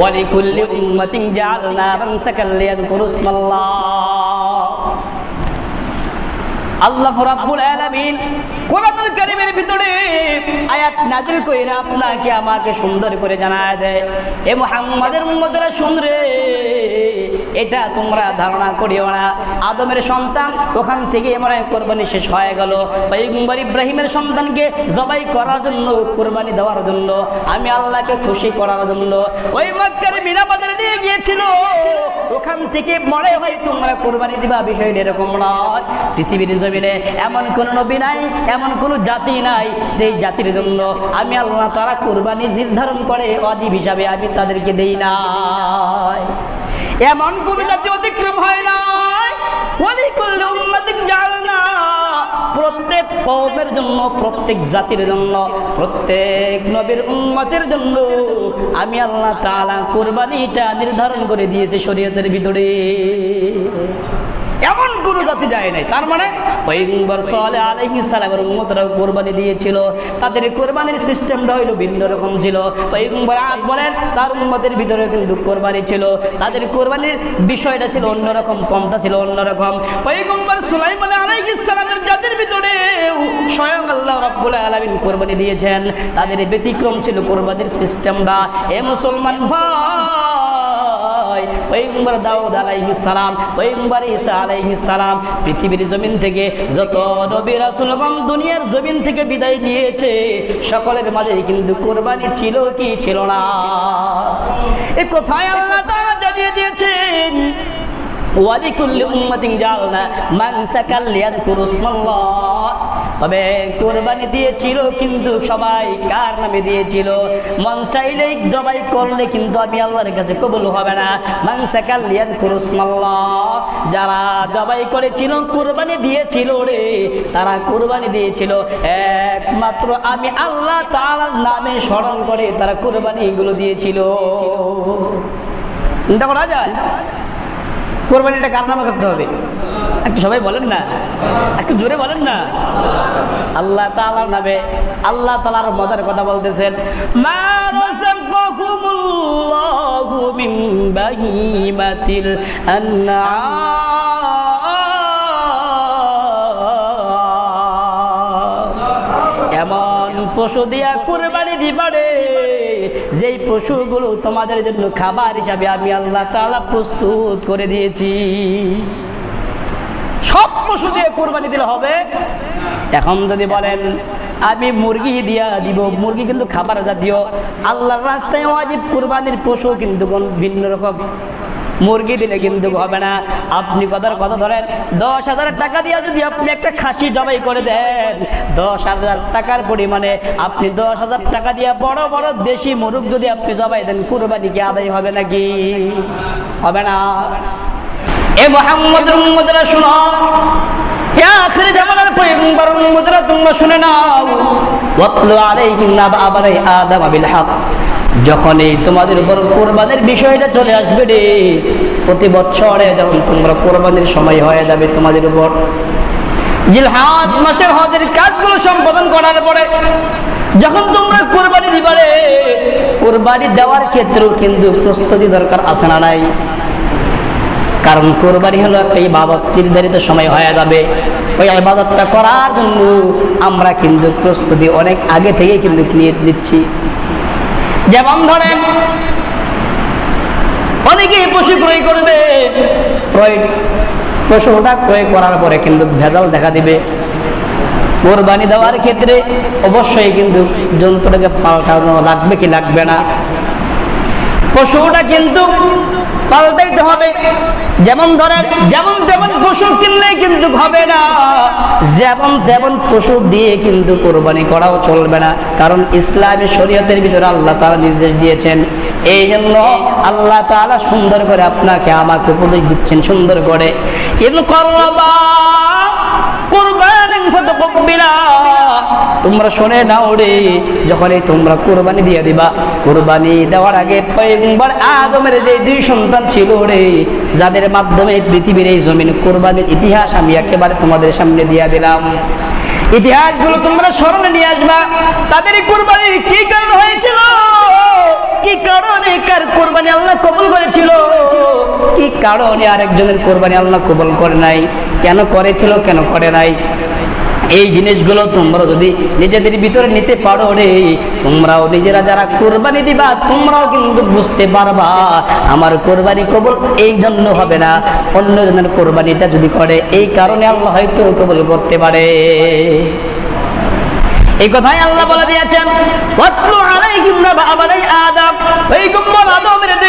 ওয়ালিকুল্লি উম্মাতিন জাআলনা মানসাকাল লিয়াযকুরু ইসমাল্লাহ। আল্লাহ রাব্বুল আলামিন কোরআনুল কারীমের ভিতরে আয়াত নাযিল কইরা আপনাকে আমাকে সুন্দর করে জানায় দেয়। এ মুহাম্মাদের উম্মতরা শুন রে। এটা তোমরা ধারণা করিও না। আদমের সন্তান ওখান থেকে মনে হয় কোরবানি শেষ হয়ে গেল। পয়গম্বর ইব্রাহিমের সন্তানকে জবাই করার জন্য, কোরবানি দেওয়ার জন্য, আমি আল্লাহকে খুশি করার জন্য। ওই মক্কার বিনা বাজারে নিয়ে গিয়েছিল। ওখান থেকে মনে হয় তোমরা কোরবানি দিবা, বিষয়টা এরকম নয়। পৃথিবীর জমিনে এমন কোন নবী নাই, এমন কোন জাতি নাই সেই জাতির জন্য আমি আল্লাহ তারা কোরবানি নির্ধারণ করে, অজীব হিসাবে আমি তাদেরকে দেই নাই। এমন কোন জাতি অতিক্রম হয় জাআলনা। প্রত্যেক কমের জন্য, প্রত্যেক জাতির জন্য, প্রত্যেক নবীর উন্নতির জন্য আমি আল্লাহ তালা কোরবানিটা নির্ধারণ করে দিয়েছে শরীয়তের ভিতরে। এমন কোন জাতি যায় নাই। তার মানে পয়গম্বর সালে আলাইহিস সালামের কোরবানি দিয়েছিল। তাদের কোরবানির সিস্টেমটা হইল ভিন্ন রকম ছিল। পয়গম্বর আদ বলেন, তার উম্মতের ভিতরে কিন্তু কোরবানি ছিল। তাদের কোরবানির বিষয়টা ছিল অন্যরকম পন্থা ছিল অন্যরকম পয়গম্বর সুলাইমান আলাইহিস সালামের জাতির ভিতরে স্বয়ং আল্লাহ রাব্বুল আলামিন কোরবানি দিয়েছেন। তাদের ব্যতিক্রম ছিল কোরবানির সিস্টেমটা। এ মুসলমান ভাই! পয়গম্বর দাউদ আলাইহিস সালাম, পয়গম্বর ঈসা আলাইহিস সালাম, পৃথিবীর জমিন থেকে যত নবী রাসূলগণ দুনিয়ার জমিন থেকে বিদায় নিয়েছে, সকলের মাঝে কিন্তু কোরবানি ছিল কি ছিল না। এ কোথায় আল্লাহ তাআলা জানিয়ে দিয়েছেন, ওয়ালিকুল্লি উম্মাতিন জাআলনা মানসাকাল লিয়াযকুরু ইসমাল্লাহ। তবে কোরবানি দিয়েছিল কিন্তু সবাই কার নামে দিয়েছিল? মন চাইলেই জবাই করলে কিন্তু আমি আল্লাহর কাছে কবুল হবে না। মানসাকাল লিয়াযকুরু ইসমাল্লাহ। যারা জবাই করেছিল, কোরবানি দিয়েছিল রে, তারা কোরবানি দিয়েছিল। একমাত্র আমি আল্লাহ তাআলার নামে স্মরণ করে তারা কোরবানি এগুলো দিয়েছিল। চিন্তা করা যায়? কোরবানিটা কার নামে করতে হবে? একটু সবাই বলেন না। একটু জোরে বলেন না। আল্লাহ তাআলার নামে, আল্লাহ তালার মজার কথা বলতেছেন মিন এমন পশু দিয়া কুরবানি দিবারে, যেই পশুগুলো তোমাদের জন্য খাবার হিসাবে আমি আল্লাহ তাআলা প্রস্তুত করে দিয়েছি। পশু দিয়ে কোরবানি দিলে হবে। এখন যদি বলেন, আমি মুরগি দিয়া দিব। মুরগি কিন্তু খাবার জাতীয়। আল্লাহর রাস্তায় ওয়াজিব, কোরবানির পশু কিন্তু ভিন্ন রকম। মুরগি দিলে কিন্তু হবে না। আপনি কথার কথা ধরেন, দশ হাজার টাকা দিয়ে যদি আপনি একটা খাসি জবাই করে দেন, দশ হাজার টাকার পরিমাণে আপনি দশ হাজার টাকা দিয়ে বড় বড় দেশি মুরগ যদি আপনি জবাই দেন, কুরবানি কি আদায় হবে নাকি? হবে না। এ উম্মদরা শুনো। নাও। এই তোমাদের উপর কোরবানির বিষয়টা চলে আসবে রে, প্রতি বছরে যখন তোমরা কোরবানির সময় হয়ে যাবে তোমাদের উপর। মাসের কাজগুলো সম্পাদন করার পরে, যখন তোমরা কোরবানি দেওয়ার ক্ষেত্রেও কিন্তু প্রস্তুতি দরকার আছে না নাই? কারণ কোরবানি হলো একটা ইবাদত, নির্ধারিত সময় হয়ে যাবে। ওই ইবাদতটা করার জন্য আমরা কিন্তু প্রস্তুতি অনেক আগে থেকে কিন্তু নিয়ে নিচ্ছি। যেমন ধরেন, অনেকেই পশু ক্রয় করবে পশুটা ক্রয় করার পরে কিন্তু ভেজাল দেখা দিবে। কোরবানি দেওয়ার ক্ষেত্রে অবশ্যই কিন্তু যন্ত্রটাকে পাল্টানো লাগবে কি লাগবে না? পশুটা কিন্তু পাল্টাইতে হবে। যেমন ধরেন, যেমন তেমন পশু কিনলেই কিন্তু হবে না। যেমন তেমন পশু দিয়ে কিন্তু কোরবানি করাও চলবে না। কারণ ইসলামী শরীয়তের ভিতরে আল্লাহ তাআলা নির্দেশ দিয়েছেন। এই জন্য আল্লাহ তাআলা সুন্দর করে আপনাকে আমাকে উপদেশ দিচ্ছেন সুন্দর করে। ইন করবা কুরবানিন ফাতাকব্বিলা তোমরা শুনে নাও রে যখন এই তোমরা কোরবানি দিয়ে দিবা, কোরবানি দেওয়ার আগে পয়গম্বর আদমের যে দুই সন্তান ছিল রে, যাদের মাধ্যমে পৃথিবীর এই জমিন কোরবানির ইতিহাস আমি একেবারে তোমাদের সামনে দিয়ে দিলাম। ইতিহাসগুলো তোমরা স্মরণে নিয়ে আসবা, তাদের কোরবানির কি কারণ হয়েছিল? কি কারণে কার কোরবানি আল্লাহ কবুল করেছিল? কি কারণে আরেকজনের কোরবানি আল্লাহ কবুল করে নাই? কেন করেছিল, কেন করে নাই? এই জিনিসগুলো তোমরা যদি নিজেদের ভিতরে নিতে পারো রে, তোমরাও নিজেরা যারা কোরবানি দিবা, তোমরাও কিন্তু বুঝতে পারবা, আমার কোরবানি কবল এই জন্য হবে না। অন্যজনের কোরবানিটা যদি করে, এই কারণে আল্লাহ হয়তো কবল করতে পারে। এই কথাই আল্লাহ বলে দিয়েছেন।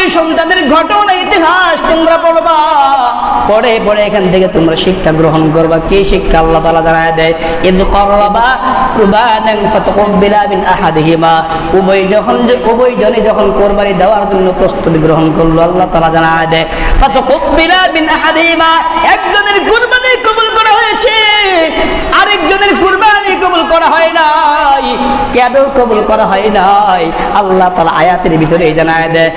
সন্তানের ঘটনা, ইতিহাস তোমরা পড়বা। পড়ে পড়ে এখান থেকে তোমরা শিক্ষা গ্রহণ করবা। কি শিক্ষা আল্লাহ তাআলা জানায় দেয়? ইদ করবা আহাদিহিমা। উভয় যখন যে, উভয় জনে যখন কোরবানি দেওয়ার জন্য প্রস্তুতি গ্রহণ করল, আল্লাহ তাআলা জানায় দেয়, ফাতাকাব্বালা মিন আহাদিহিমা। একজনের কুরবানি কবুল করা হয়েছে। আরেকজনের কুরবানি কবুল করা হয় নাই। কেন কবুল করা হয় নাই? আল্লাহ তাআলা আয়াতের ভিতরে এই জানায় দেয়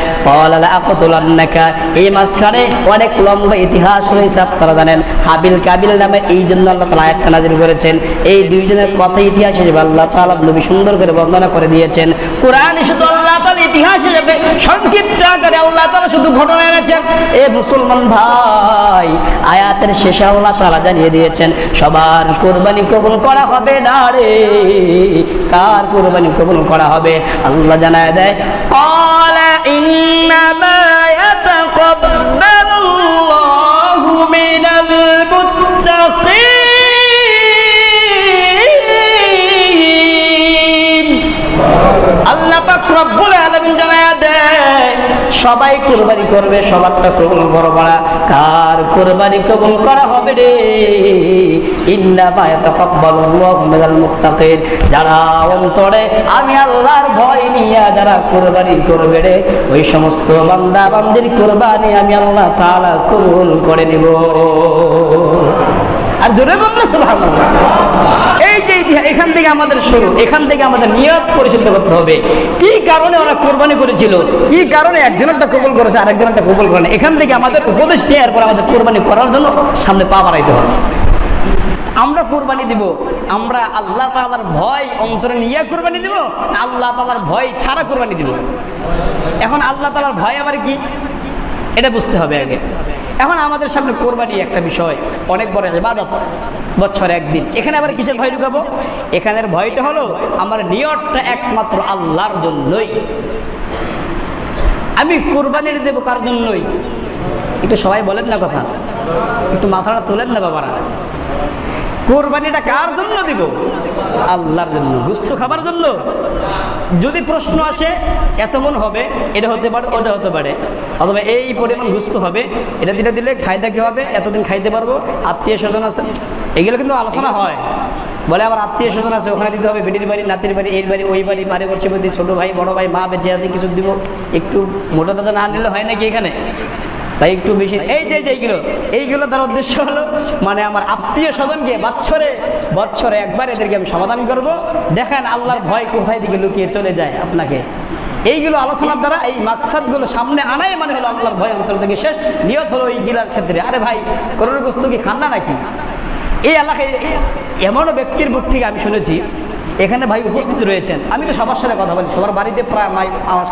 আকতুলান্নাকা। এই মাঝখানে অনেক লম্বা ইতিহাস রয়েছে, আপনারা জানেন। হাবিল কাবিল নামে এই জন্য আল্লাহ তাআলা আয়াতটা নাযিল করেছেন। এই দুইজনের কথা ইতিহাস হিসেবে আল্লাহ তাআলা নবী সুন্দর করে বর্ণনা করে দিয়েছেন। কোরআনে শুধু আল্লাহ তাআলা ইতিহাস হিসেবে সংক্ষিপ্ত আকারে আল্লাহ তাআলা শুধু ঘটনা এনেছেন। এ মুসলমান ভাই, আয়াতের শেষে আল্লাহ তালা জানিয়ে দিয়েছেন, সবার কোরবানি কবুল করা হবে না রে। কার কোরবানি কবুল করা হবে? আল্লাহ জানায় দেয় আল্লাহ পাক রব্বুল আলামিন দেয় সবাই কুরবানি করবে, সবারটা কবুল করবে না কার কুরবানি কবুল করা হবে রে? যারা অন্তরে আমি আল্লাহর ভয় নিয়ে যারা কুরবানি করবে রে, ওই সমস্ত বান্দা বান্দির কুরবানি আমি আল্লাহ তাআলা কবুল করে নিব। জোরে বললে এই যে ইতিহাস এখান থেকে আমাদের শুরু, এখান থেকে আমাদের নিয়ত পরিশুদ্ধ করতে হবে। কি কারণে ওরা কোরবানি করেছিল? কি কারণে একজনেরটা কবুল করেছে আরেকজনেরটা কবুল করে না এখান থেকে আমাদের উপদেশ নেওয়ার পর আমাদের কোরবানি করার জন্য সামনে পা বাড়াইতে হবে। আমরা কোরবানি দিব, আমরা আল্লাহ তাআলার ভয় অন্তরে নিয়ে কোরবানি দিব আল্লাহ তাআলার ভয় ছাড়া কোরবানি দিব। এখন আল্লাহ তাআলার ভয় আবার কি? এটা বুঝতে হবে আগে। এখন আমাদের সামনে কোরবানি একটা বিষয়। অনেক বড় ইবাদত, বছরে একদিন। এখানে আবার কিসের ভয় ঢুকাবো? এখানের ভয়টা হলো, আমার নিয়তটা একমাত্র আল্লাহর জন্যই। আমি কোরবানির দেবো কার জন্যই? একটু সবাই বলেন না কথা। একটু মাথাটা তোলেন না বাবারা। কোরবানিটা কার জন্য দিব? আল্লাহর জন্য। গুস্ত খাবার জন্য। যদি প্রশ্ন আসে, এত মন হবে, এটা হতে পারে, ওটা হতে পারে। অথবা এই পরিমাণ গুস্ত হবে, এটা দিলে দিলে খাইতে কি হবে? এতদিন খাইতে পারব। আত্মীয় স্বজন আছে, এগুলো কিন্তু আলোচনা হয়। বলে আবার আত্মীয় স্বজন আছে, ওখানে দিতে হবে বেটির বাড়ি, নাতির বাড়ি এই বাড়ি, ওই বাড়ি পারে বলছে ছোটো ভাই, বড় ভাই, মা বেঁচে আছে কিছু দিব একটু মোটা তাজা না নিলে হয় নাকি এখানে? তাই একটু বেশি এই যে এইগুলো। এইগুলো তার উদ্দেশ্য হলো মানে আমার আত্মীয় স্বজনকে বছরে বছরে একবার এদেরকে আমি সমাধান করব। দেখেন আল্লাহর ভয় কোথায় দিকে লুকিয়ে চলে যায় আপনাকে। এইগুলো আলোচনার দ্বারা এই মাকসাদগুলো সামনে আনাই মানে হলো আল্লাহর ভয় অন্তর থেকে শেষ। নিয়ত হলো এইগুলার ক্ষেত্রে। আরে ভাই করোনা বস্তু কি খান্না নাকি? এই এলাকায় এমনও ব্যক্তির মুখ থেকে আমি শুনেছি এখানে ভাই উপস্থিত রয়েছেন। আমি তো সবার সাথে কথা বলি, সবার বাড়িতে প্রায় আমার আমার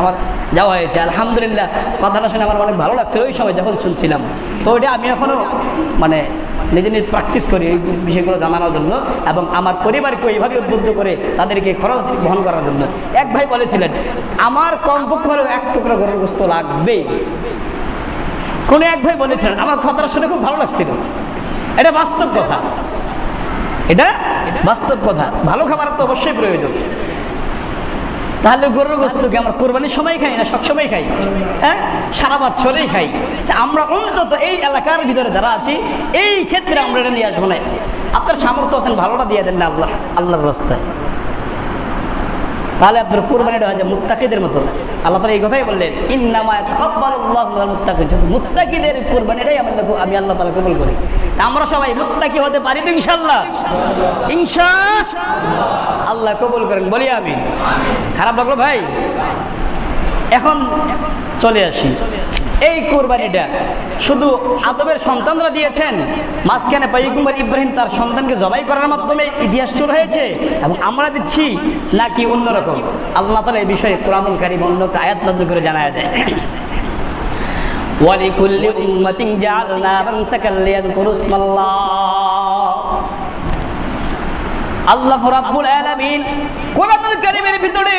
আমার যাওয়া হয়েছে। আলহামদুলিল্লাহ, কথাটা শুনে আমার অনেক ভালো লাগছে। ওই সময় যখন শুনছিলাম, তো ওইটা আমি এখনও মানে নিজে নিজে প্র্যাকটিস করি এই বিষয়গুলো জানানোর জন্য এবং আমার পরিবারকে ওইভাবে উদ্বুদ্ধ করে তাদেরকে খরচ বহন করার জন্য। এক ভাই বলেছিলেন, আমার কমপক্ষ এক টুকরো গরুর গোস্ত লাগবেই। কোনো এক ভাই বলেছিলেন, আমার কথাটা শুনে খুব ভালো লাগছিল। এটা বাস্তব কথা। এটা বাস্তব কথা। ভালো খাবার তো অবশ্যই প্রয়োজন। তাহলে গরুর গোস্তকে আমরা কোরবানির সময় খাই না সবসময় খাই? হ্যাঁ? সারা বছরেই খাই। তা আমরা অন্তত এই এলাকার ভিতরে যারা আছি, এই ক্ষেত্রে আমরা এটা নিয়ে আসব না। আপনার সামর্থ্য আছেন ভালোটা দিয়ে দেন না আল্লাহ আল্লাহর রাস্তায়। তাহলে আপনার কোরবানিটা হয় যে মুত্তাকিদের মতো। আল্লাহ তালা এই কথাই বললেন ইন্নামায় মুত্তাকিদের কোরবানিটাই আমি আমি আল্লাহ তালা কবুল করি। আমরা সবাই মুত্তাকি হতে পারি তো ইনশাল্লাহ ইনশা আল্লাহ কবুল করেন, বলি আমি খারাপ লাগল ভাই? এখন চলে আসি। এই কোরবানিটা শুধু আদবের সন্তানরা দিয়েছেন মাঝখানে পৈগম্বর ইব্রাহিম তার সন্তানকে জবাই করার মাধ্যমে ইতিহাস শুরু হয়েছে এবং আমরা দিচ্ছি নাকি অন্যরকম আল্লাহ তালা এই বিষয়ে কোরআনুল কারিম অন্য আয়াত নাজল করে জানা যায় ولكل أمة جعلنا منسكا ليذكروا اسم الله আল্লাহ রাব্বুল আলামিন কোরআনুল কারীমের ভিতরে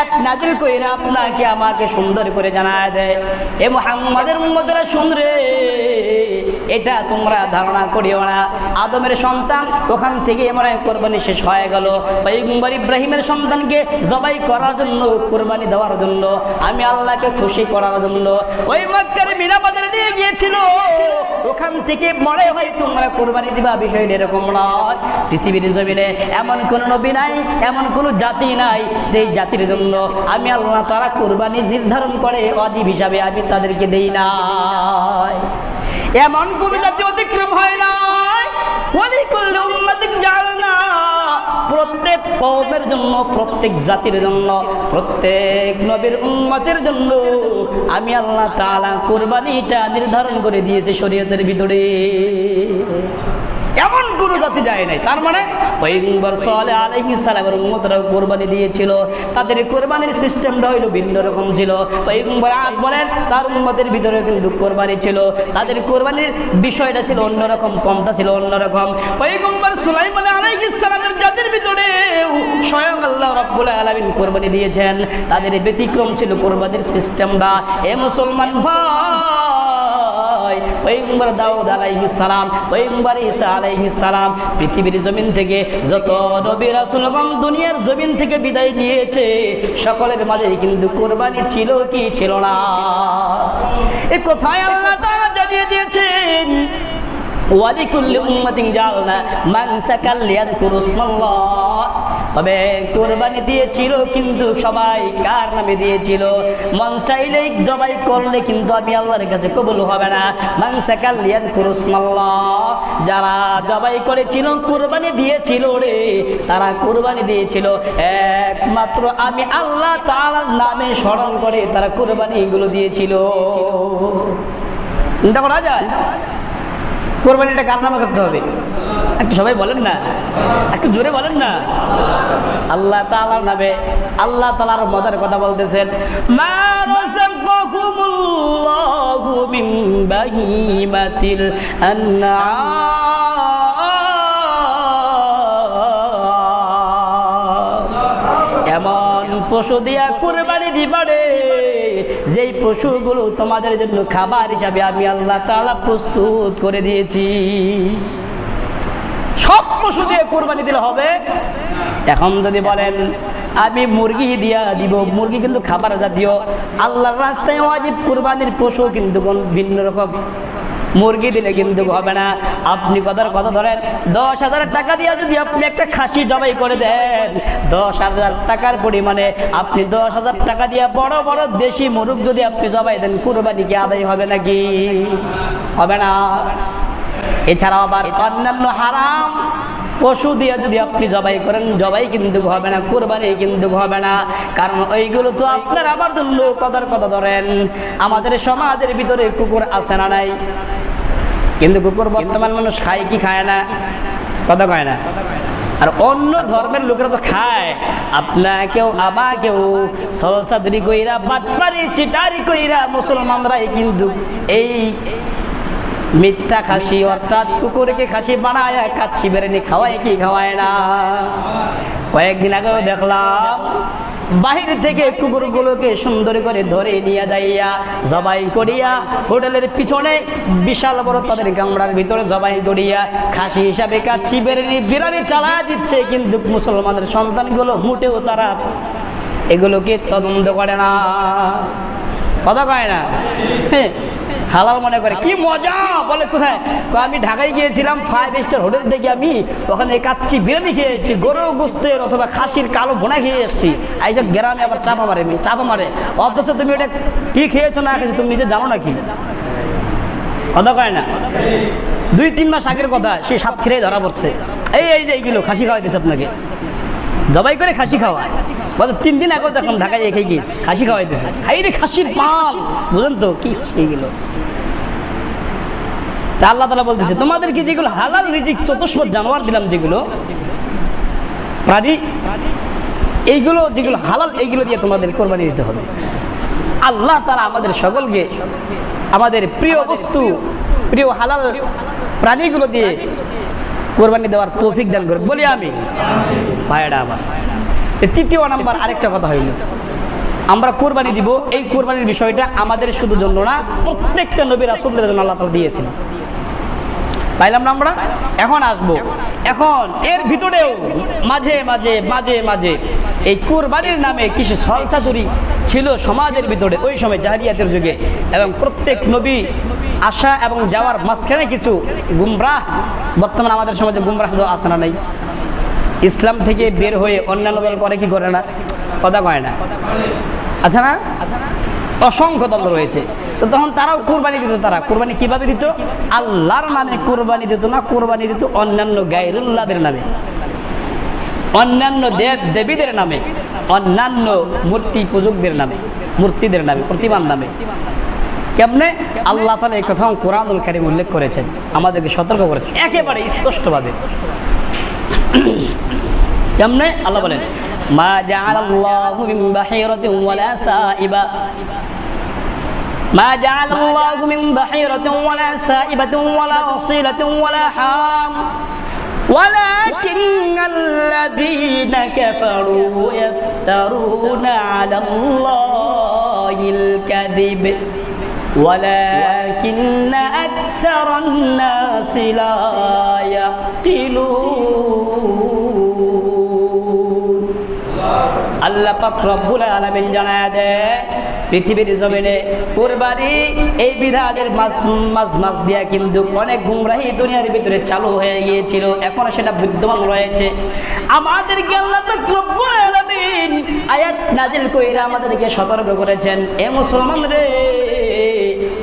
আয়াত নাযিল কইরা আপনাকে আমাকে সুন্দর করে জানায় দেয়। এ মুহাম্মাদের উম্মতরা শুন রে। এটা তোমরা ধারণা করিও না। আদমের সন্তান ওখান থেকে মনে কোরবানি শেষ হয়ে গেল। পয়গম্বর ইব্রাহিমের সন্তানকে জবাই করার জন্য, কোরবানি দেওয়ার জন্য, আমি আল্লাহকে খুশি করার জন্য। ওই মক্কার মিনা বাজারে নিয়ে গিয়েছিল। ওখান থেকে মনে হয় তোমরা কোরবানি দিবা বিষয়টা এরকম নয়। পৃথিবীর জমিনে এমন কোন নবী নাই, এমন কোন জাতি নাই সেই জাতির জন্য আমি আল্লাহ তারা কোরবানি নির্ধারণ করে অজীব হিসাবে আমি তাদেরকে দেই নাই। এমন কোন জাতি অতিক্রম হয় না। প্রত্যেক কওমের জন্য, প্রত্যেক জাতির জন্য, প্রত্যেক নবীর উন্মতের জন্য আমি আল্লাহ তালা কোরবানিটা নির্ধারণ করে দিয়েছে শরীয়তের ভিতরে। কোন জাতি যায় নাই। তার মানে পয়গম্বর সালে আলাইহিস সালামের উম্মতরা কোরবানি দিয়েছিল। তাদের কোরবানির সিস্টেমটা হইল ভিন্ন রকম ছিল। পয়গম্বর আদ বলেন, তার উম্মতের ভিতরে কিন্তু কোরবানি ছিল। তাদের কোরবানির বিষয়টা ছিল অন্যরকম পন্থা ছিল অন্যরকম পয়গম্বর সুলাইমান আলাইহিস সালামের জাতির ভিতরে স্বয়ং আল্লাহ রাব্বুল আলামিন কোরবানি দিয়েছেন। তাদের ব্যতিক্রম ছিল কোরবানির সিস্টেমটা। এ মুসলমান ভাই! পয়গম্বর দাউদ আলাইহিস সালাম, পয়গম্বর ঈসা আলাইহিস সালাম পৃথিবীর জমিন থেকে যত নবী রাসূলগণ দুনিয়ার জমিন থেকে বিদায় নিয়েছে, সকলের মাঝে কিন্তু কোরবানি ছিল কি ছিল না। এ কোথায় আল্লাহ তাআলা জানিয়ে দিয়েছেন, ওয়ালিকুল্লি উম্মাতিন জাআলনা মানসাকাল লিয়াযকুরু ইসমাল্লাহ। তবে কোরবানি দিয়েছিল কিন্তু সবাই কার নামে দিয়েছিল? মন চাইলে জবাই করলে কিন্তু আমি আল্লাহর কাছে কবুল হবে না। মানসাকাল লিয়াযকুরু ইসমাল্লাহ। যারা জবাই করেছিল, কোরবানি দিয়েছিল রে, তারা কোরবানি দিয়েছিল। একমাত্র আমি আল্লাহ তাআলার নামে স্মরণ করে তারা কোরবানি এগুলো দিয়েছিল। চিন্তা করা যায়? কোরবানিটা কার নামে করতে হবে? একটু সবাই বলেন না। একটু জোরে বলেন না। আল্লাহ তাআলার নামে, আল্লাহ তালার মজার কথা বলতেছেন মিন এমন পশু দিয়া কোরবানি দিবারে যেই পশুগুলো তোমাদের জন্য খাবার হিসাবে আমি আল্লাহ তালা প্রস্তুত করে দিয়েছি। সব পশু দিয়ে কোরবানি দিলে হবে। এখন যদি বলেন, আমি মুরগি দিয়া দিব, মুরগি কিন্তু খাবার জাতীয়, আল্লাহর রাস্তায় ওয়াজিব কোরবানির পশু কিন্তু কোন ভিন্ন রকম। মুরগি দিলে কিন্তু হবে না। আপনি কথার কথা ধরেন, দশ হাজার টাকা দিয়ে যদি আপনি একটা খাসি জবাই করে দেন, দশ হাজার টাকার পরিমাণে আপনি দশ হাজার টাকা দিয়ে বড় বড় দেশি মুরগ যদি আপনি জবাই দেন, কোরবানি কি আদায় হবে নাকি? হবে না। এছাড়াও আবার অন্যান্য হারাম পশু দিয়ে যদি আপনি জবাই করেন, জবাই কিন্তু হবে না, কোরবানি কিন্তু হবে না। কারণ ওইগুলো তো আপনার আমার জন্য কদর কথা ধরেন। আমাদের সমাজের ভিতরে কুকুর আছে না নাই? কিন্তু কুকুর বর্তমান মানুষ খায় কি খায় না? কথা কয় না। আর অন্য ধর্মের লোকেরা তো খায়। আপনাকেও, আমাকেও সলসাদরি কইরা, বাটপারি, চিটারি কইরা মুসলমানরাই কিন্তু এই মিথ্যা খাসি, অর্থাৎ কুকুরকে খাসি বানায় কাচ্ছি বেরেনি, খাওয়ায় কি খাওয়ায় না? কয়েকদিন আগেও দেখলাম, বাহির থেকে কুকুরগুলোকে সুন্দর করে ধরে নিয়ে যাইয়া জবাই করিয়া হোটেলের পিছনে বিশাল বড় তাদের কামড়ার ভিতরে জবাই করিয়া খাসি হিসাবে কাচ্ছি বেরেনি বিরানি চালা দিচ্ছে, কিন্তু মুসলমানের সন্তানগুলো মোটেও তারা এগুলোকে তদন্ত করে না। কথা কয় না? হ্যাঁ হালাল মনে করে কি মজা? বলে কোথায়? আমি ঢাকায় গিয়েছিলাম ফাইভ স্টার হোটেল থেকে আমি ওখানে কাচ্চি বিরিয়ানি খেয়ে এসেছি গরু গোস্তের অথবা খাসির কালো ভোনা খেয়ে এসেছি। এইসব গ্রামে আবার চাপা মারে মেয়ে, চাপা মারে। অথচ তুমি ওটা কি খেয়েছো না খেয়েছো তুমি নিজে জানো নাকি? কথা কয় না? দুই তিন মাস আগের কথা সেই সাতক্ষীরায় ধরা পড়ছে। এই এই যে এইগুলো খাসি খাওয়াইতেছে আপনাকে। জবাই করে খাসি খাওয়া। বলতো তিন দিন আগে দেখুন ঢাকায় রেখে গিয়েছ। খাসি খাওয়াইতেছে। হাই রে খাসির পাল। বুঝলেন তো, কি এইগুলো তা আল্লাহ তালা বলতেছে, তোমাদেরকে যেগুলো হালাল রিজিক চতুষ্পদ জানোয়ার দিলাম যেগুলো প্রাণী এইগুলো যেগুলো হালাল, এইগুলো দিয়ে তোমাদের কোরবানি দিতে হবে। আল্লাহ তারা আমাদের সকলকে আমাদের প্রিয় বস্তু, প্রিয় হালাল প্রাণীগুলো দিয়ে কোরবানি দেওয়ার তৌফিক দান করে বলি আমি ভাইয়েরা আমার তৃতীয় নাম্বার আরেকটা কথা হইল। আমরা কোরবানি দিব, এই কোরবানির বিষয়টা আমাদের শুধু জন্য না, প্রত্যেকটা নবীর আসলের জন্য আল্লাহ তালা দিয়েছেন। পাইলাম না আমরা? এখন আসব। এখন এর ভিতরেও মাঝে মাঝে মাঝে মাঝে এই কোরবানির নামে কিছু ছলচাচুরি ছিল সমাজের ভিতরে ওই সময় জাহিরিয়াতের যুগে। এবং প্রত্যেক নবী আসা এবং যাওয়ার মাঝখানে কিছু গুমরাহ, বর্তমানে আমাদের সমাজে গুমরাহ আসে না নাই? ইসলাম থেকে বের হয়ে অন্যান্য দল করে কি করে না? কথা কয় না। আচ্ছা না? অসংখ্য দল রয়েছে। তো তখন তারাও কোরবানি দিত তারা। কোরবানি কীভাবে দিত? আল্লাহর নামে কোরবানি দিত না? কোরবানি দিত অন্যান্য গায়রুল্লাহদের নামে। অন্যান্য দেব দেবীদের নামে অন্যান্য মূর্তি পূজকদের নামে মূর্তিদের নামে প্রতিমার নামে কেমনে আল্লাহ তালা এই কথা কোরআনুল কারিম উল্লেখ করেছেন আমাদেরকে সতর্ক করেছেন একেবারে স্পষ্টভাবে কেমনে আল্লাহ বলেন মা জাআলাল্লাহু মিন বাহিরাতিন ওয়ালা সাইবা ما جعل الله من بحيرة ولا سائبة ولا وصيلة ولا حام ولكن الذين كفروا يفترون على الله الكذب ولكن أكثر الناس لا يعقلون আল্লাহ পাক রব্বুল আলামিন জানায় দেয় পৃথিবীর জমিনে কোরবানি, এই বিধানের মাছ মাছ মাছ দিয়া কিন্তু অনেক গুমরাহি দুনিয়ার ভিতরে চালু হয়ে গিয়েছিল। এখন সেটা বিদ্যমান রয়েছে। আমাদেরকে আয়াত নাজিল কইরা আমাদেরকে সতর্ক করেছেন। এ মুসলমান রে!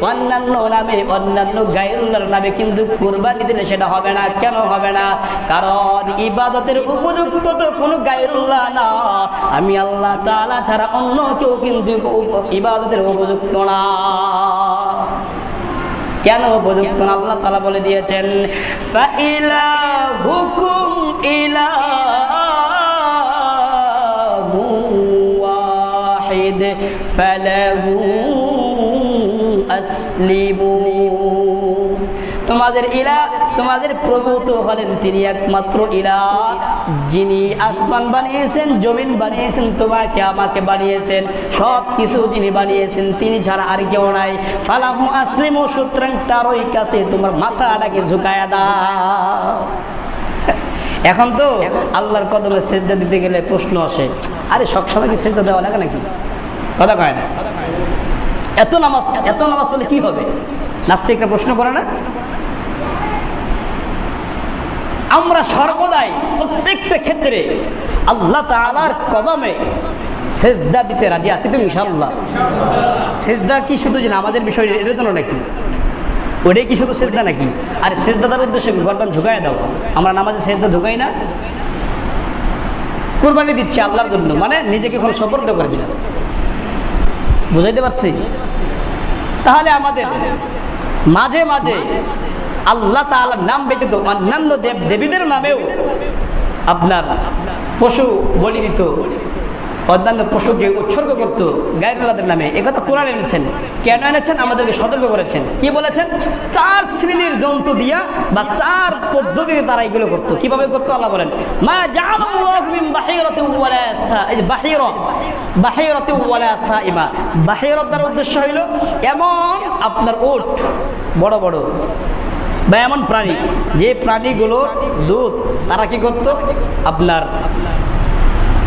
অন্যান্য নামে, অন্যান্য গায়রুল্লাহর নামে কিন্তু কোরবানি দিলে সেটা হবে না। কেন হবে না? কারণ ইবাদতের উপযুক্ত তো কোনো গায়রুল্লাহ না। আমি আল্লাহ তাআলা ছাড়া অন্য কেউ কিন্তু ইবাদতের উপযুক্ত না। কেন উপযুক্ত আল্লাহ তালা বলে দিয়েছেন ফাইলাহুকুম ইলাহু আসলিমু তোমাদের ইলা, তোমাদের প্রভু তো হলেন তিনি একমাত্র ইলা। যিনি আসমান বানিয়েছেন, জমিন বানিয়েছেন, তোমাকে আমাকে বানিয়েছেন সব কিছু যিনি বানিয়েছেন, তিনি ছাড়া আর কেউ নাই। ফালাহু আসলিমু, সুতরাং তারই কাছে তোমার মাথাটাকে ঝুঁকায়া দাও। এখন তো আল্লাহর কদমে সেজদা দিতে গেলে প্রশ্ন আসে, আরে সবসময় কি সেজদা দেওয়া লাগে নাকি? কথা কয় না। এত নামাজ এত নামাজ পড়লে কি হবে? নাস্তিকরা প্রশ্ন করে না? আমরা সর্বদাই প্রত্যেকটা ক্ষেত্রে আল্লাহ তাআলার কদমে সেজদা দিতে রাজি আছি তো ইনশাআল্লাহ। সেজদা কি শুধু যে নামাজের বিষয় এর জন্য নাকি? ওটাই কি শুধু সেজদা নাকি? আর সেজদাদার উদ্দেশ্যে গর্দান ঝুঁকাই দাও। আমরা নামাজে সেজদা ঝুঁকাই না। কোরবানি দিচ্ছি আল্লাহর জন্য মানে নিজেকে কোনো সপর্দ করে দিলাম। বুঝাইতে পারছি? তাহলে আমাদের মাঝে মাঝে আল্লাহ তালার নাম ব্যতীত অন্যান্য দেব দেবীদের নামেও আপনার পশু বলি দিত। অন্যান্য পশুকে উৎসর্গ করতো গায়রুল্লাহদের নামে। একথা কোরআন এনেছেন। কেন এনেছেন? আমাদেরকে সতর্ক করেছেন। কি বলেছেন? চার শ্রেণির জন্তু দিয়া বা চার পদ্ধতিতে তারা এগুলো করতো। কীভাবে করতো? আল্লাহ বলেন, মা জাআলাল্লাহু বাহিরাতি ওয়ালা সা এই যে বাহিরা। বাহিরাতি ওয়ালা সাইমা। বাহিরাত দ্বারা উদ্দেশ্য হইল, এমন আপনার উট, বড় বড় বা এমন প্রাণী, যে প্রাণীগুলো দুধ তারা কি করতো? আপনার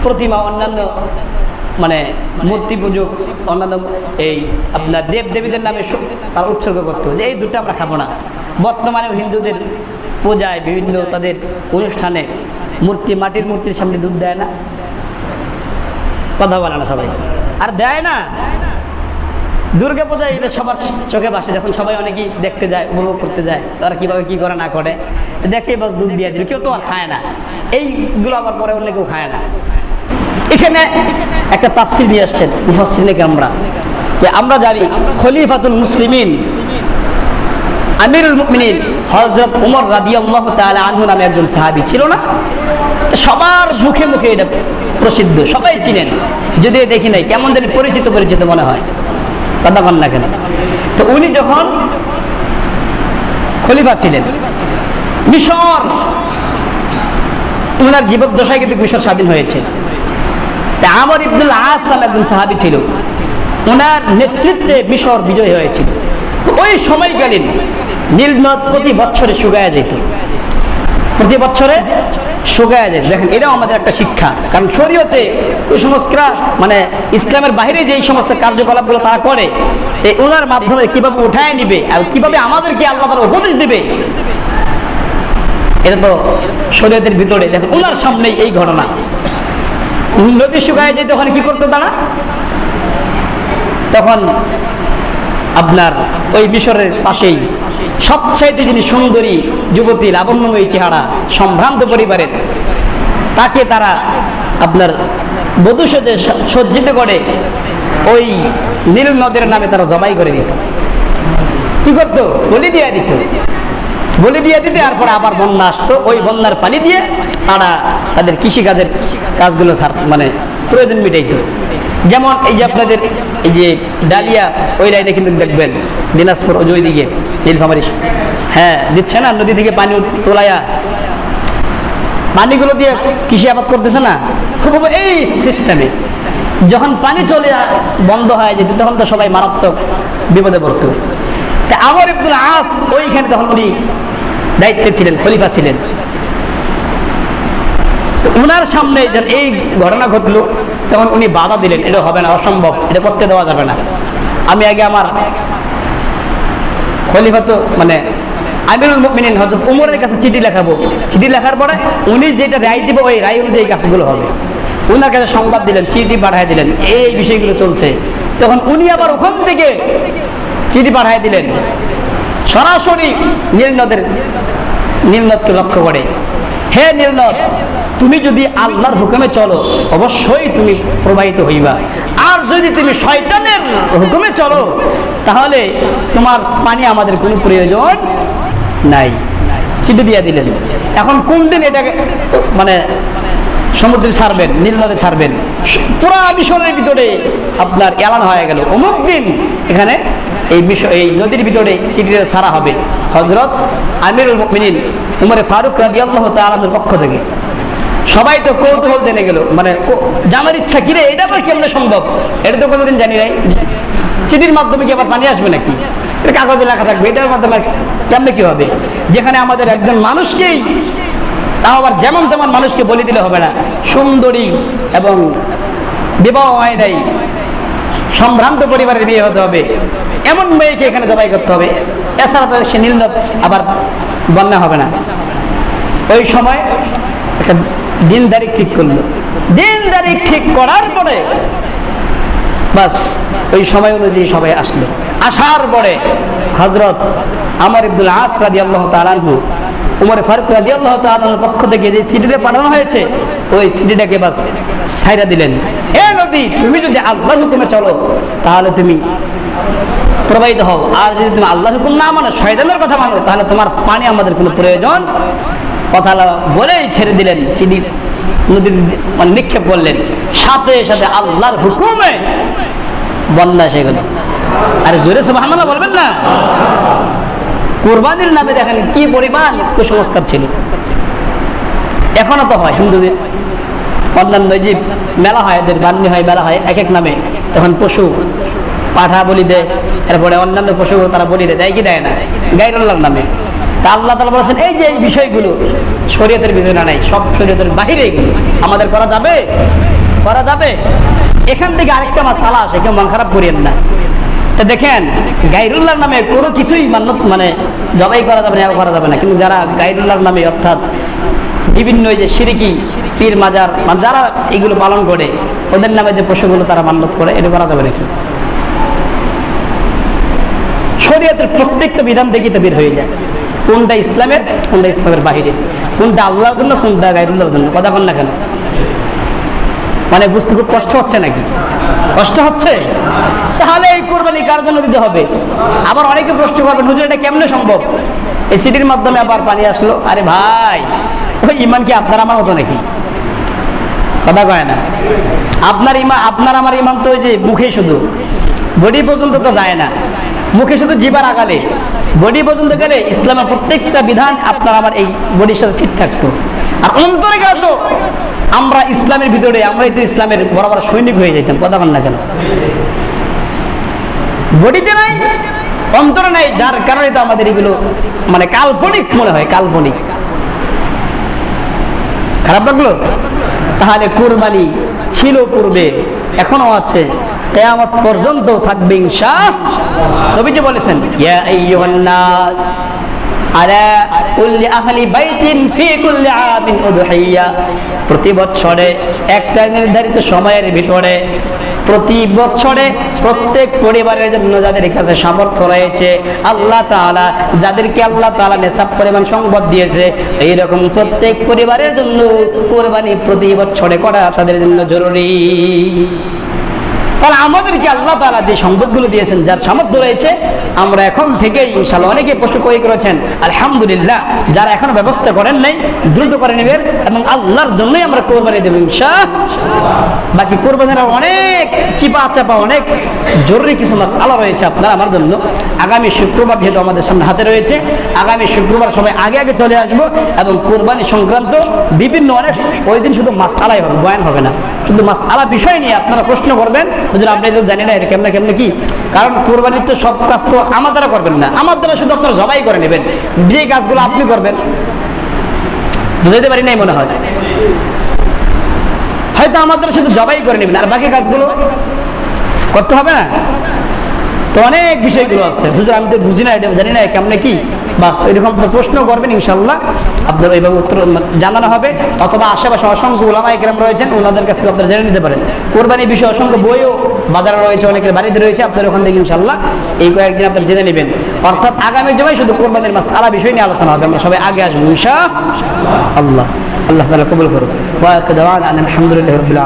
প্রতিমা অন্যান্য মানে মূর্তি পুজো অন্যান্য এই আপনার দেব দেবীদের নামে তার উৎসর্গ করতো যে এই দুটো আমরা খাব না। বর্তমানে হিন্দুদের পূজায় বিভিন্ন তাদের অনুষ্ঠানে মূর্তি, মাটির মূর্তির সামনে দুধ দেয় না। কথা বলে না সবাই। আর দেয় না। দুর্গা পূজায় এটা সবার চোখে বাসে যখন সবাই অনেকেই দেখতে যায়, উপভোগ করতে যায়, তারা কীভাবে কী করে না করে দেখে বাস দুধ দিয়ে দিল। কেউ তো আর খায় না। এইগুলো আবার পরে অন্য কেউ খায় না। এখানে একটা তাফসির নিয়ে আসছেন মুফাসিনে আমরা যে আমরা জানি খলিফাতুল মুসলিমিন আমিরুল মুমিনিন হযরত ওমর রাদিয়াল্লাহু তাআলা আনহু নামে একজন সাহাবী ছিল না? সবার মুখে মুখে এটা প্রসিদ্ধ, সবাই চিনেন। যদিও দেখি নাই, কেমন জানি পরিচিত পরিচিত মনে হয়। কথা বল না কেন? তো উনি যখন খলিফা ছিলেন, মিশর ওনার জীবদ্দশায় কিন্তু মিশর স্বাধীন হয়েছে। তা আমর ইবনুল আস নামে একজন সাহাবী ছিল। ওনার নেতৃত্বে মিশর বিজয় হয়েছিল। তো ওই সময়কালীন নীলনদ প্রতি বছরে শুকায়া যেত। প্রতি বছরে শুকায়া যায় দেখেন, এটাও আমাদের একটা শিক্ষা। কারণ শরীয়তে ওই সংস্কার মানে ইসলামের বাইরে যে এই সমস্ত কার্যকলাপগুলো তারা করে তো ওনার মাধ্যমে কীভাবে উঠায় নিবে আর কীভাবে আমাদেরকে আল্লাহ তারা উপদেশ দিবে, এটা তো শরীয়তের ভিতরে। দেখেন, ওনার সামনেই এই ঘটনা। নদী শুকায় যেত ওখানে কি করতো তারা? তখন আপনার ওই মিশরের পাশেই সবচাইতে যিনি সুন্দরী যুবতী লাবণ্যময়ী চেহারা সম্ভ্রান্ত পরিবারের, তাকে তারা আপনার বধূ সেজে সজ্জিত করে ওই নীল নদের নামে তারা জবাই করে দিত। কি করতো? বলি দিয়ে দিত। বলি দিয়ে দিতে আর পরে আবার বন্যা আসতো। ওই বন্যার পানি দিয়ে তারা তাদের কৃষিকাজের কাজগুলো মানে প্রয়োজন মিটাইতো। যেমন এই যে আপনাদের এই যে ডালিয়া, ওই লাইনে কিন্তু দেখবেন দিনাজপুর ওই ওইদিকে নীলফামারি হ্যাঁ দিচ্ছে না, নদী থেকে পানি তোলায়া। পানিগুলো দিয়ে কৃষি আবাদ করতেছে না। খুব এই সিস্টেমে যখন পানি চলে বন্ধ হয়ে যেত, তখন তো সবাই মারাত্মক বিপদে পড়তো। তা আমর ইবদুল আস, ওইখানে তখন উনি দায়িত্বে ছিলেন, খলিফা ছিলেন। তো ওনার সামনে এই ঘটনা ঘটলো, তখন উনি বাধা দিলেন, এটা হবে না, অসম্ভব, এটা করতে দেওয়া যাবে না। আমি আগে আমার খলিফা তো মানে আমিরুল মুমিনিন হযরত উমরের কাছে চিঠি লেখাবো। চিঠি লেখার পরে উনি যেটা রায় দিব, ওই রায় অনুযায়ী কাজগুলো হবে। ওনার কাছে সংবাদ দিলেন, চিঠি পাঠিয়ে দিলেন, এই বিষয়গুলো চলছে। তখন উনি আবার ওখান থেকে চিঠি পাঠিয়ে দিলেন। সরাসরি নীলনদের নীলনদকে লক্ষ্য করে। হে নীলনদ তুমি যদি আল্লাহর হুকুমে চলো, অবশ্যই তুমি প্রবাহিত হইবা। আর যদি তুমি শয়তানের হুকুমে চলো, তাহলে তোমার পানি আমাদের কোনো প্রয়োজন নাই। চিঠি দিয়ে দিলেন। এখন কোন দিন এটাকে মানে সমুদ্রে ছাড়বেন নীল নদে ছাড়বেন? পুরা মিশরের ভিতরে আপনার এলান হয়ে গেল। অমুক দিন এখানে এই মিশর এই নদীর ভিতরে চিঠিটা ছাড়া হবে। হজরত আমিরুল মুমিনিন উমরে ফারুক রাদি আল্লাহ তালামের পক্ষ থেকে। সবাই তো কৌতূহল জেনে গেল। মানে জানার ইচ্ছা কিরে এটা আবার কেমনে সম্ভব? এটা তো কোনোদিন জানি নাই। চিঠির মাধ্যমে কি আবার পানি আসবে নাকি? এটা কাগজে লেখা থাকবে। এটার মাধ্যমে কেমনে কি হবে? যেখানে আমাদের একজন মানুষকেই তাও আবার যেমন তেমন মানুষকে বলে দিলে হবে না। সুন্দরী এবং বিবাহ হয় সম্ভ্রান্ত পরিবারের বিয়ে হতে হবে। এমন মেয়েকে এখানে জবাই করতে হবে। এছাড়া তো সে নীল নদ আবার বন্যা হবে না। ওই সময় একটা দিন তারিখ ঠিক করল। দিন তারিখ ঠিক করার পরে বাস, ওই সময় অনুযায়ী সবাই আসলো। আসার পরে হজরত আমার ইবদুল আস রাদি আল্লাহ তালানহু উমর ফারুক রাদি আল্লাহ তালানোর পক্ষ থেকে যে সিডিটা পাঠানো হয়েছে, ওই সিডিটাকে বাস ছাইরা দিলেন। এ নদী তুমি যদি আল্লাহর হুকুমে চলো, তাহলে তুমি প্রবাহিত হও। আর যদি তুমি আল্লাহর হুকুম না মানো, শয়তানের কথা মানো, তাহলে তোমার পানি আমাদের কোনো প্রয়োজন কথা বলেই ছেড়ে দিলেন, চিনি নদীর মানে নিক্ষেপ করলেন। সাথে সাথে আল্লাহর হুকুমে বন্যা এসে গেল। আরে জোরে সব হামলা বলবেন না। কোরবানির নামে দেখেন কি পরিমাণ কুসংস্কার ছিল। এখনও তো হয়, হিন্দুদের। অন্যান্য যে মেলা হয়, এদের বান্নি হয়, মেলা হয়, এক এক নামে। তখন পশু, পাঠা বলি দেয় এরপরে অন্যান্য পশু তারা বলি দেয় কি দেয় না? গাইরুল্লাহর নামে। তা আল্লাহ তালা বলেছেন, এই যে এই বিষয়গুলো, শরীয়তের না নাই, সব শরীয়তের বাহিরে এগুলো। আমাদের করা যাবে? করা যাবে? এখান থেকে আরেকটা মাস আলা আসে, কেউ মন খারাপ করিয়েন না। তা দেখেন গাইরুল্লাহর নামে কোনো কিছুই মান্যত মানে জবাই করা যাবে না করা যাবে না। কিন্তু যারা গাইরুল্লাহর নামে, অর্থাৎ বিভিন্ন যে সিরিকি, পীর মাজার মানে যারা এগুলো পালন করে, ওদের নামে যে পশুগুলো তারা মান্যত করে, এটা করা যাবে নাকি? শরীয়তের প্রত্যেকটা বিধান থেকে তো বের হয়ে যায়। কোনটা ইসলামের কোনটা ইসলামের বাহিরে? কোনটা আল্লাহর জন্য, কোনটা গাইরুল্লাহর জন্য? কথা কন না কেন? মানে বুঝতে খুব কষ্ট হচ্ছে নাকি? কষ্ট হচ্ছে? তাহলে এই কোরবানি কার জন্য দিতে হবে? আবার অনেকে প্রশ্ন করবেন, হুজুর, এটা কেমনে সম্ভব? এই সিটির মাধ্যমে আবার পানি আসলো। আরে ভাই, ওই ইমান কি আপনার আমার হতো নাকি? কথা কয় না। আপনার ইমান আপনার আমার ইমান তো ওই যে মুখে শুধু। বডি পর্যন্ত তো যায় না। মুখে শুধু জিবার আগালে বডি পর্যন্ত গেলে ইসলামের প্রত্যেকটা বিধান আপনার আমার এই বডির সাথে ফিট থাকতো। আর অন্তরে গেলে তো আমরা ইসলামের ভিতরে, আমরাই তো ইসলামের বড় বড় সৈনিক হয়ে যেতাম, কথা বল না কেন? বডিতে নাই, অন্তরে নাই, যার কারণে তো আমাদের এগুলো মানে কাল্পনিক মনে হয়, কাল্পনিক। খারাপ লাগল? তাহলে কুরবানি ছিল পূর্বে এখনও আছে। কেয়ামত পর্যন্ত থাকবে ইনশা নবীজি বলেছেন, ইয়া আইয়ুহান নাস আলা কুল্লি আহলি বাইতিন ফি কুল্লি আমিন উদহিয়া। প্রতি বছরে, একটা নির্ধারিত সময়ের ভিতরে, প্রতি বছরে প্রত্যেক পরিবারের জন্য যাদের কাছে সামর্থ্য রয়েছে, আল্লাহ তাআলা যাদেরকে আল্লাহ তাআলা নেশাব পরিমাণ সম্পদ দিয়েছে, এইরকম প্রত্যেক পরিবারের জন্য কোরবানি প্রতি বছরে করা তাদের জন্য জরুরি। তাহলে আমাদেরকে আল্লাহ তাআলা যে সম্পদগুলো দিয়েছেন, যার সামর্থ্য রয়েছে, আমরা এখন থেকে ইনশাল্লাহ অনেকে প্রশ্ন করে করেছেন, আলহামদুলিল্লাহ, যারা এখনও ব্যবস্থা করেন নাই, দ্রুত করে নেবেন এবং আল্লাহর জন্যই আমরা কোরবানি দেব ইনশা বাকি কোরবানির অনেক চিপা চাপা, অনেক জরুরি কিছু মাস আলা রয়েছে আপনার আমার জন্য। আগামী শুক্রবার যেহেতু আমাদের সামনে হাতে রয়েছে, আগামী শুক্রবার সবাই আগে আগে চলে আসব এবং কোরবানি সংক্রান্ত বিভিন্ন অনেক, ওই দিন শুধু মাস আলাই হবে, বয়ান হবে না। শুধু মাস আলা বিষয় নিয়ে আপনারা প্রশ্ন করবেন আপনি জানি না কেমনে কেমনে কি? কারণ কোরবানির তো সব কাজ তো আমার দ্বারা করবেন না। আমার দ্বারা শুধু আপনারা জবাই করে নেবেন। যে কাজগুলো আপনি করবেন, বুঝাইতে পারি নাই মনে হয়? হয়তো আমার দ্বারা শুধু জবাই করে নেবেন, আর বাকি কাজগুলো করতে হবে না? তো অনেক বিষয়গুলো আছে। হুজুর, আমি তো বুঝি না, এটা জানি না, কেমনে কি? বাস এরকম প্রশ্ন করবেন ইনশাল্লাহ আপনার এইভাবে উত্তর জানানো হবে। অথবা আশেপাশে অসংখ্য ওলামা একরাম রয়েছেন ওনাদের কাছ থেকে আপনারা জেনে নিতে পারেন। কোরবানি বিষয়ে অসংখ্য বইও বাজারে রয়েছে, অনেকের বাড়িতে রয়েছে, আপনার ওখান থেকে ইনশাল্লাহ এই কয়েকদিন আপনারা জেনে নেবেন। অর্থাৎ আগামী জমায় শুধু কোরবানির মাস আলা বিষয় নিয়ে আলোচনা হবে, আমরা সবাই আগে আসব ইনশা আল্লাহ আল্লাহ তালা কবুল করুন আলহামদুলিল্লাহ